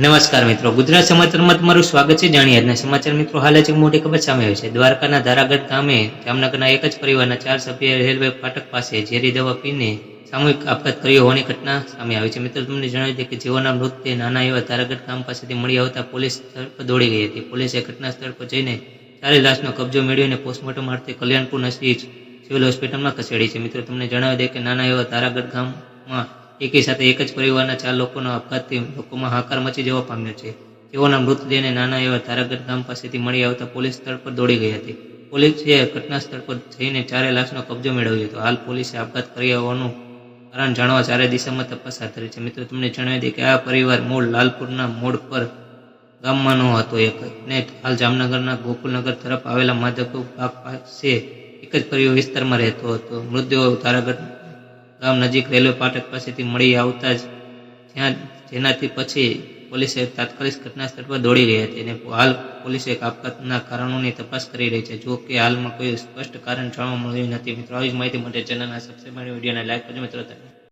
નમસ્કાર મિત્રો. ગુજરાત સમાચારમાં તમારું સ્વાગત છે. જાણીએ આજના સમાચાર મિત્રો. હાલ જ મોટી ખબર સામે આવી છે. દ્વારકાના ધારાગઢ ગામે જામનગરના એક જ પરિવારના ચાર સભ્ય રેલવે ફાટક પાસે ઝેરી દવા પીને સામૂહિક આપઘાત કર્યો હોવાની ઘટના સામે આવી છે. મિત્રો, તમને જણાવી દે કે જેઓના મૃતદેહ નાના એવા ધારાગઢ ગામ પાસેથી મળી આવતા પોલીસ સ્થળ પર દોડી ગઈ હતી. પોલીસે ઘટના સ્થળ પર જઈને ચારે લાશનો કબજો મેળવીને પોસ્ટમોર્ટમ અર્થે કલ્યાણપુર નજીક સિવિલ હોસ્પિટલમાં ખસેડી છે. મિત્રો, તમને જણાવી દે કે નાના એવા ધારાગઢ ગામમાં એકી સાથે એક જ પરિવારના ચાર લોકોના આપઘાતથી લોકોમાં હાકાર મચી જવા પામ્યો છે. તેઓના મૃતદેહને નાના એવા તારાગઢ ગામ પાસેથી મળી આવતા પોલીસ સ્થળ પર દોડી ગઈ હતી. પોલીસે ઘટના સ્થળ પર જઈને ચારે લાશનો કબજો મેળવ્યો હતો. હાલ પોલીસે આપઘાત કર્યા હોવાનું કારણ જાણવા ચારે દિશામાં તપાસ હાથ ધરી છે. મિત્રો, તમને જણાવી દે કે આ પરિવાર મૂળ લાલપુરના મોડ પર ગામમાંનો હતો એક ને હાલ જામનગરના ગોકુલનગર તરફ આવેલા માધવપુર પાક પાસે એક જ પરિવાર વિસ્તારમાં રહેતો હતો. મૃતદેહો ધારાગઢ ગામ નજીક રેલવે પાઠક પાસેથી મળી આવતા જ જ્યાં જેનાથી પછી પોલીસે તાત્કાલિક ઘટના સ્થળ પર દોડી ગઈ હતી અને હાલ પોલીસે આપઘાતના કારણોની તપાસ કરી રહી છે. જો કે હાલમાં કોઈ સ્પષ્ટ કારણ જાણવા મળ્યું નથી. મિત્રો, આવી જ માહિતી માટે ચેનલના સબસ્ક્રાઈબ વિડીયોને લાઈક કરજો. મિત્રો